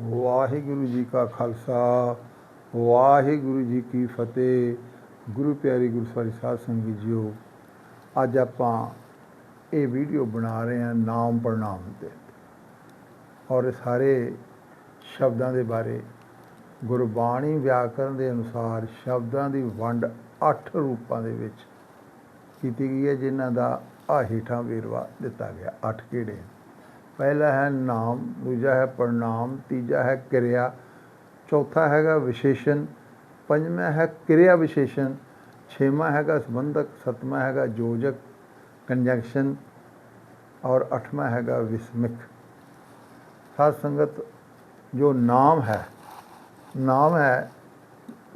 ਵਾਹਿਗੁਰੂ ਜੀ ਕਾ ਖਾਲਸਾ, ਵਾਹਿਗੁਰੂ ਜੀ ਕੀ ਫਤਿਹ। ਗੁਰੂ ਪਿਆਰੀ ਗੁਰੂ ਸਵਾਰੀ ਸਾਧ ਸੰਗਤ ਜੀਓ, ਅੱਜ ਆਪਾਂ ਇਹ ਵੀਡੀਓ ਬਣਾ ਰਹੇ ਹਾਂ ਨਾਮ ਪ੍ਰਣਾਮ ਦੇ ਔਰ ਸਾਰੇ ਸ਼ਬਦਾਂ ਦੇ ਬਾਰੇ, ਗੁਰਬਾਣੀ ਵਿਆਕਰਨ ਦੇ ਅਨੁਸਾਰ ਸ਼ਬਦਾਂ ਦੀ ਵੰਡ 8 ਰੂਪਾਂ ਦੇ ਵਿੱਚ ਕੀਤੀ ਗਈ ਹੈ, ਜਿਨ੍ਹਾਂ ਦਾ ਆ ਹੇਠਾਂ ਵੇਰਵਾ ਦਿੱਤਾ ਗਿਆ 8 ਕਿਹੜੇ ਪਹਿਲਾ ਹੈ ਨਾਮ, ਦੂਜਾ ਹੈ ਪ੍ਰਣਾਮ, ਤੀਜਾ ਹੈ ਕਿਰਿਆ, ਚੌਥਾ ਹੈਗਾ ਵਿਸ਼ੇਸ਼ਣ, ਪੰਜਵਾਂ ਹੈ ਕਿਰਿਆ ਵਿਸ਼ੇਸ਼ਣ, ਛੇਵਾਂ ਹੈਗਾ ਸੰਬੰਧਕ, ਸੱਤਵਾਂ ਹੈਗਾ ਯੋਜਕ ਕੰਜੰਕਸ਼ਨ ਔਰ ਅੱਠਵਾਂ ਹੈਗਾ ਵਿਸਮਿਕ। ਸਾਧ ਸੰਗਤ, ਜੋ ਨਾਮ ਹੈ ਨਾਮ ਹੈ,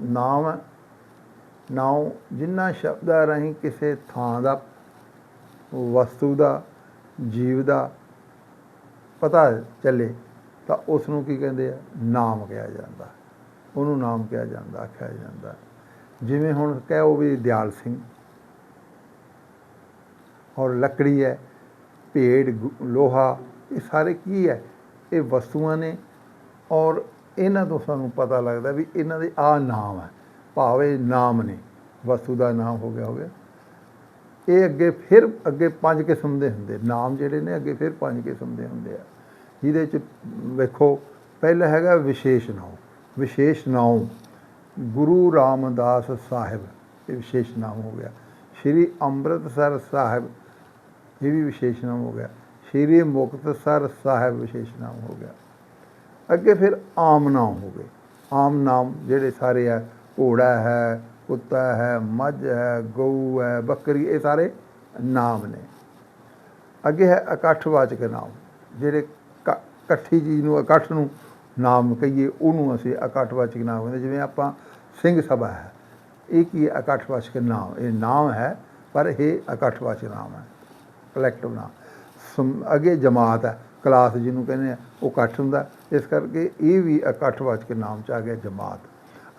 ਨਾਮ, ਨਾਉ ਜਿਨ੍ਹਾਂ ਸ਼ਬਦਾਂ ਰਾਹੀਂ ਕਿਸੇ ਥਾਂ ਦਾ, ਵਸਤੂ ਦਾ, ਜੀਵ ਦਾ ਪਤਾ ਚੱਲੇ, ਤਾਂ ਉਸ ਨੂੰ ਕੀ ਕਹਿੰਦੇ ਆ? ਨਾਮ ਕਿਹਾ ਜਾਂਦਾ। ਉਹਨੂੰ ਨਾਮ ਕਿਹਾ ਜਾਂਦਾ, ਆਖਿਆ ਜਾਂਦਾ। ਜਿਵੇਂ ਹੁਣ ਕਹਿ ਉਹ ਵੀ ਦਿਆਲ ਸਿੰਘ। ਔਰ ਲੱਕੜੀ ਹੈ, ਭੇਡ, ਗੁ- ਲੋਹਾ, ਇਹ ਸਾਰੇ ਕੀ ਹੈ? ਇਹ ਵਸਤੂਆਂ ਨੇ। ਔਰ ਇਹਨਾਂ ਤੋਂ ਸਾਨੂੰ ਪਤਾ ਲੱਗਦਾ ਵੀ ਇਹਨਾਂ ਦੇ ਆ ਨਾਮ ਹੈ। ਭਾਵੇਂ ਨਾਮ ਨੇ, ਵਸਤੂ ਦਾ ਨਾਮ ਹੋ ਗਿਆ ਹੋ ਗਿਆ ਇਹ ਅੱਗੇ ਫਿਰ ਅੱਗੇ ਪੰਜ ਕਿਸਮ ਦੇ ਹੁੰਦੇ। ਨਾਮ ਜਿਹੜੇ ਨੇ ਅੱਗੇ ਫਿਰ ਪੰਜ ਕਿਸਮ ਦੇ ਹੁੰਦੇ ਆ। ਜਿਹਦੇ ਚ ਵੇਖੋ, ਪਹਿਲਾ ਹੈਗਾ ਵਿਸ਼ੇਸ਼ ਨਾਮ ਵਿਸ਼ੇਸ਼ ਨਾਮ ਗੁਰੂ ਰਾਮਦਾਸ ਸਾਹਿਬ, ਇਹ ਵਿਸ਼ੇਸ਼ ਨਾਮ ਹੋ ਗਿਆ। ਸ਼੍ਰੀ ਅੰਮ੍ਰਿਤਸਰ ਸਾਹਿਬ, ਇਹ ਵੀ ਵਿਸ਼ੇਸ਼ ਨਾਮ ਹੋ ਗਿਆ। ਸ਼੍ਰੀ ਮੁਕਤਸਰ ਸਾਹਿਬ ਵਿਸ਼ੇਸ਼ ਨਾਮ ਹੋ ਗਿਆ। ਅੱਗੇ ਫਿਰ ਆਮ ਨਾਮ ਹੋ ਗਏ। ਆਮ ਨਾਮ ਜਿਹੜੇ ਸਾਰੇ ਆ, ਘੋੜਾ ਹੈ ਕੁੱਤਾ ਹੈ, ਮੱਝ ਹੈ, ਗਊ ਹੈ, ਬੱਕਰੀ, ਇਹ ਸਾਰੇ ਨਾਮ ਨੇ। ਅੱਗੇ ਹੈ ਇਕੱਠਵਾਚਕ ਨਾਮ, ਜਿਹੜੇ ਕ- ਇਕੱਠੀ ਚੀਜ਼ ਨੂੰ, ਇਕੱਠ ਨੂੰ ਨਾਮ ਕਹੀਏ, ਉਹਨੂੰ ਅਸੀਂ ਇਕੱਠਵਾਚਕ ਨਾਮ ਕਹਿੰਦੇ ਜਿਵੇਂ ਆਪਾਂ ਸਿੰਘ ਸਭਾ ਹੈ, ਇਹ ਕੀ ਹੈ? ਇਕੱਠਵਾਚਕ ਨਾਮ, ਇਹ ਨਾਮ ਹੈ, ਪਰ ਇਹ ਇਕੱਠਵਾਚਕ ਨਾਮ ਹੈ ਕਲੈਕਟਿਵ ਨਾਮ। ਸਮ- ਅੱਗੇ ਜਮਾਤ ਹੈ ਕਲਾਸ ਜਿਹਨੂੰ ਕਹਿੰਦੇ ਆ ਉਹ ਇਕੱਠ ਹੁੰਦਾ। ਇਸ ਕਰਕੇ ਇਹ ਵੀ ਇਕੱਠਵਾਚਕ ਨਾਮ ਚ ਆ ਗਿਆ ਜਮਾਤ।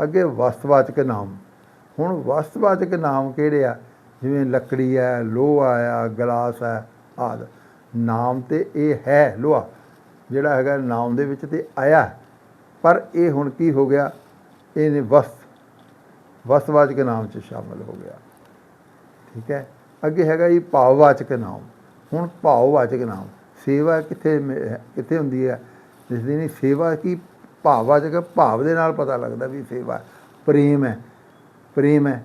ਅੱਗੇ ਵਸਤਵਾਚਕ ਨਾਮ ਹੁਣ ਵਸਤਵਾਚਕ ਨਾਮ ਕਿਹੜੇ ਆ? ਜਿਵੇਂ ਲੱਕੜੀ ਹੈ, ਲੋਹਾ ਆ ਗਲਾਸ ਹੈ, ਆਦ। ਨਾਮ ਤੇ ਇਹ ਹੈ ਲੋਹਾ, ਜਿਹੜਾ ਹੈਗਾ ਨਾਮ ਦੇ ਵਿੱਚ ਤੇ ਆਇਆ। ਪਰ ਇਹ ਹੁਣ ਕੀ ਹੋ ਗਿਆ? ਇਹਨੇ ਵਸਤ ਵਸਤਵਾਚਕ ਨਾਮ ਚ ਸ਼ਾਮਲ ਹੋ ਗਿਆ। ਠੀਕ ਹੈ? ਅੱਗੇ ਹੈਗਾ ਜੀ ਭਾਵਵਾਚਕ ਨਾਮ। ਹੁਣ ਭਾਵਵਾਚਕ ਨਾਮ। ਸੇਵਾ ਕਿੱਥੇ ਮ- ਕਿੱਥੇ ਹੁੰਦੀ ਹੈ? ਜਿਸ ਦਿਨ ਸੇਵਾ ਕੀ ਭਾਵਵਾਚਕ ਭਾਵ ਦੇ ਨਾਲ ਪਤਾ ਲੱਗਦਾ ਵੀ ਸੇਵਾ, ਪ੍ਰੇਮ ਹੈ। ਪ੍ਰੇਮ ਹੈ।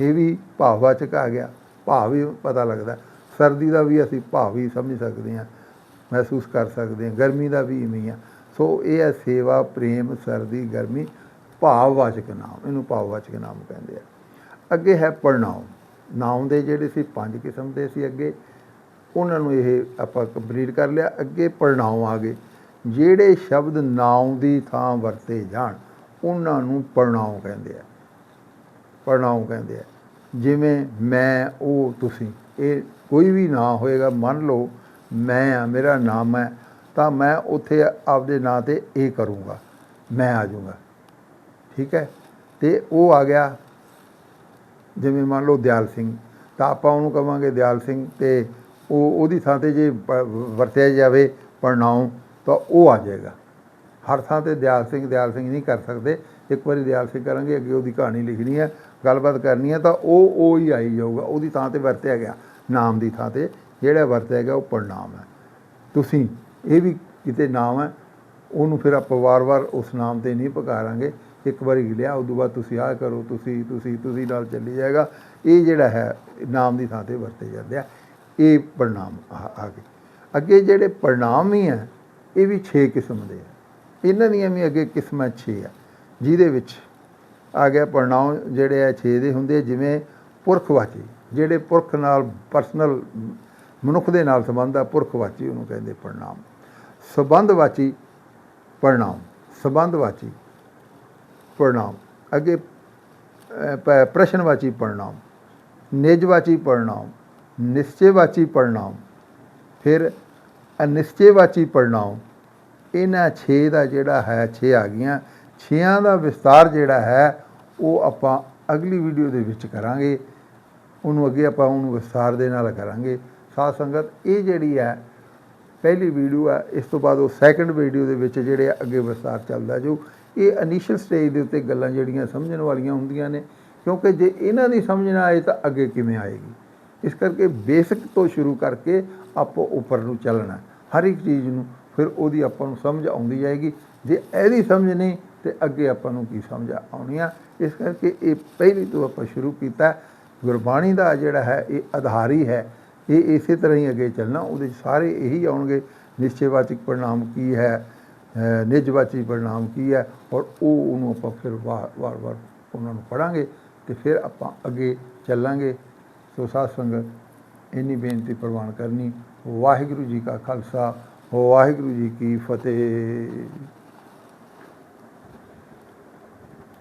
ਇਹ ਵੀ ਭਾਵਵਾਚਕ ਆ ਗਿਆ। ਭਾਵ ਹੀ ਪਤਾ ਲੱਗਦਾ। ਸਰਦੀ ਦਾ ਵੀ ਅਸੀਂ ਭਾਵ ਹੀ ਸਮਝ ਸਕਦੇ ਹਾਂ, ਮਹਿਸੂਸ ਕਰ ਸਕਦੇ ਹਾਂ। ਗਰਮੀ ਦਾ ਵੀ ਇਵੇਂ ਆ। ਸੋ ਇਹ ਹੈ ਸੇਵਾ, ਪ੍ਰੇਮ, ਸਰਦੀ, ਗਰਮੀ। ਭਾਵਵਾਚਕ ਨਾਮ, ਇਹਨੂੰ ਭਾਵਵਾਚਕ ਨਾਮ ਕਹਿੰਦੇ ਆ। ਅੱਗੇ ਹੈ ਪ੍ਰਣਾਮ ਨਾਮ ਦੇ ਜਿਹੜੇ ਸੀ ਪੰਜ ਕਿਸਮ ਦੇ ਸੀ ਅੱਗੇ। ਉਹਨਾਂ ਨੂੰ ਇਹ ਆਪਾਂ ਕੰਪਲੀਟ ਕਰ ਲਿਆ। ਅੱਗੇ ਪ੍ਰਣਾਮ ਆ ਗਏ। ਜਿਹੜੇ ਸ਼ਬਦ ਨਾਮ ਦੀ ਥਾਂ ਵਰਤੇ ਜਾਣ, ਉਹਨਾਂ ਨੂੰ ਪ੍ਰਣਾਮ ਕਹਿੰਦੇ ਆ। ਪ੍ਰਣਾਮ ਕਹਿੰਦੇ ਆ। ਜਿਵੇਂ ਮੈਂ, ਉਹ ਤੁਸੀਂ। ਇਹ ਕੋਈ ਵੀ ਨਾਂ ਹੋਏਗਾ, ਮੰਨ ਲਓ ਮੈਂ ਆ, ਮੇਰਾ ਨਾਮ ਹੈ, ਤਾਂ ਮੈਂ ਉੱਥੇ ਆਪਦੇ ਨਾਂ ਤੇ ਇਹ ਕਰੂੰਗਾ। ਮੈਂ ਆ ਜਾਊਂਗਾ। ਠੀਕ ਹੈ? ਤੇ ਉਹ ਆ ਗਿਆ। ਜਿਵੇਂ ਮੰਨ ਲਓ ਦਿਆਲ ਸਿੰਘ। ਤਾਂ ਆਪਾਂ ਉਹਨੂੰ ਕਵਾਂਗੇ ਦਿਆਲ ਸਿੰਘ ਤੇ ਉਹ, ਉਹਦੀ ਥਾਂ ਤੇ ਜੇ ਵਰਤਿਆ ਜਾਵੇ ਪ੍ਰਣਾਮ, ਤਾਂ ਉਹ ਆ ਜਾਏਗਾ। ਹਰ ਥਾਂ ਤੇ ਦਿਆਲ ਸਿੰਘ ਦਿਆਲ ਸਿੰਘ ਨਹੀਂ ਕਰ ਸਕਦੇ। ਇੱਕ ਵਾਰੀ ਦਿਆਲ ਸਿੰਘ ਕਰਾਂਗੇ, ਅੱਗੇ ਉਹਦੀ ਕਹਾਣੀ ਲਿਖਣੀ ਹੈ, ਗੱਲਬਾਤ ਕਰਨੀ ਹੈ, ਤਾਂ ਉਹ ਉਹ ਹੀ ਆਈ ਜਾਊਗਾ, ਉਹਦੀ ਥਾਂ ਤੇ ਵਰਤਿਆ ਗਿਆ, ਨਾਮ ਦੀ ਥਾਂ ਤੇ, ਜਿਹੜਾ ਵਰਤਿਆ ਗਿਆ ਉਹ ਪ੍ਰਣਾਮ ਹੈ। ਤੁਸੀਂ ਇਹ ਵੀ ਕਿਤੇ ਨਾਮ ਹੈ, ਉਹਨੂੰ ਫਿਰ ਆਪਾਂ ਵਾਰ-ਵਾਰ ਉਸ ਨਾਮ ਤੇ ਨਹੀਂ ਪੁਕਾਰਾਂਗੇ, ਇੱਕ ਵਾਰੀ ਲਿਆ ਉਦੋਂ ਬਾਅਦ ਤੁਸੀਂ ਆਹ ਕਰੋ, ਤੁਸੀਂ ਤੁਸੀਂ ਤੁਸੀਂ ਨਾਲ ਚੱਲੀ ਜਾਏਗਾ, ਇਹ ਜਿਹੜਾ ਹੈ, ਨਾਮ ਦੀ ਥਾਂ ਤੇ ਵਰਤੇ ਜਾਂਦੇ ਆ, ਇਹ ਪ੍ਰਣਾਮ ਆ ਆ ਗਏ। ਅੱਗੇ ਜਿਹੜੇ ਪ੍ਰਣਾਮ ਹੀ ਹੈ, ਇਹ ਵੀ 6 ਕਿਸਮ ਦੇ ਆ। ਇਹਨਾਂ ਦੀਆਂ ਵੀ ਅੱਗੇ ਕਿਸਮਾਂ 6 ਆ। ਜਿਹਦੇ ਵਿੱਚ ਆ ਗਿਆ ਪ੍ਰਣਾਮ ਜਿਹੜੇ ਆ 6 ਦੇ ਹੁੰਦੇ ਜਿਵੇਂ ਪੁਰਖਵਾਚੀ, ਜਿਹੜੇ ਪੁਰਖ ਨਾਲ ਪਰਸਨਲ ਮਨੁੱਖ ਦੇ ਨਾਲ ਸੰਬੰਧ ਆ, ਪੁਰਖਵਾਚੀ ਉਹਨੂੰ ਕਹਿੰਦੇ ਪ੍ਰਣਾਮ ਸੰਬੰਧਵਾਚੀ ਪ੍ਰਣਾਮ ਸੰਬੰਧਵਾਚੀ ਪ੍ਰਣਾਮ ਅੱਗੇ ਪ- ਪ੍ਰਸ਼ਨਵਾਚੀ ਪ੍ਰਣਾਮ ਨਿਜਵਾਚੀ ਪ੍ਰਣਾਮ ਨਿਸ਼ਚੇਵਾਚੀ ਪ੍ਰਣਾਮ ਫਿਰ ਅਨਿਸ਼ਚੇਵਾਚੀ ਪ੍ਰਣਾਮ ਇਹਨਾਂ 6 ਦਾ ਜਿਹੜਾ ਹੈ 6 ਆ ਗਈਆਂ। 6ਾਂ ਦਾ ਵਿਸਤਾਰ ਜਿਹੜਾ ਹੈ, ਉਹ ਆਪਾਂ ਅਗਲੀ ਵੀਡੀਓ ਦੇ ਵਿੱਚ ਕਰਾਂਗੇ। ਉਹਨੂੰ ਅੱਗੇ ਆਪਾਂ ਉਹਨੂੰ ਵਿਸਤਾਰ ਦੇ ਨਾਲ ਕਰਾਂਗੇ। ਸਾਧ ਸੰਗਤ, ਇਹ ਜਿਹੜੀ ਹੈ, ਪਹਿਲੀ ਵੀਡੀਓ ਹੈ, ਇਸ ਤੋਂ ਬਾਅਦ ਉਹ ਸੈਕੰਡ ਵੀਡੀਓ ਦੇ ਵਿੱਚ ਜਿਹੜੇ ਅੱਗੇ ਵਿਸਤਾਰ ਚੱਲਦਾ ਜੋ। ਇਹ ਇਨੀਸ਼ੀਅਲ ਸਟੇਜ ਦੇ ਉੱਤੇ ਗੱਲਾਂ ਜਿਹੜੀਆਂ ਸਮਝਣ ਵਾਲੀਆਂ ਹੁੰਦੀਆਂ ਨੇ, ਕਿਉਂਕਿ ਜੇ ਇਹਨਾਂ ਦੀ ਸਮਝ ਨਾ ਆਏ ਤਾਂ ਅੱਗੇ ਕਿਵੇਂ ਆਏਗੀ? ਇਸ ਕਰਕੇ ਬੇਸਿਕ ਤੋਂ ਸ਼ੁਰੂ ਕਰਕੇ ਆਪਾਂ ਉੱਪਰ ਨੂੰ ਚੱਲਣਾ। ਹਰ ਇੱਕ ਚੀਜ਼ ਨੂੰ ਫਿਰ ਉਹਦੀ ਆਪਾਂ ਨੂੰ ਸਮਝ ਆਉਂਦੀ ਜਾਏਗੀ। ਜੇ ਇਹਦੀ ਸਮਝ ਨਹੀਂ ਤੇ ਅੱਗੇ ਆਪਾਂ ਨੂੰ ਕੀ ਸਮਝ ਆਉਣੀ ਆ? ਇਸ ਕਰਕੇ ਇਹ ਪਹਿਲੀ ਤੋਂ ਆਪਾਂ ਸ਼ੁਰੂ ਕੀਤਾ। ਗੁਰਬਾਣੀ ਦਾ ਜਿਹੜਾ ਹੈ ਇਹ ਆਧਾਰੀ ਹੈ। ਇਹ ਇਸੇ ਤਰ੍ਹਾਂ ਹੀ ਅੱਗੇ ਚੱਲਣਾ। ਉਹਦੇ 'ਚ ਸਾਰੇ ਇਹੀ ਆਉਣਗੇ। ਨਿਸ਼ਚੈਵਾਚਕ ਪਰਿਣਾਮ ਕੀ ਹੈ ਅ, ਨਿਜਵਾਚੀ ਪਰਿਣਾਮ ਕੀ ਹੈ ਔਰ ਉਹ ਉਹਨੂੰ ਆਪਾਂ ਫਿਰ ਵਾਰ ਵਾਰ ਵਾਰ ਉਹਨਾਂ ਨੂੰ ਪੜਾਂਗੇ ਤੇ ਫਿਰ ਆਪਾਂ ਅੱਗੇ ਚੱਲਾਂਗੇ। ਸੋ ਸਾਧ ਸੰਗਤ ਇੰਨੀ ਬੇਨਤੀ ਪ੍ਰਵਾਨ ਕਰਨੀ। ਵਾਹਿਗੁਰੂ ਜੀ ਕਾ ਖਾਲਸਾ ਵਾਹਿਗੁਰੂ ਜੀ ਕੀ ਫਤਿਹ।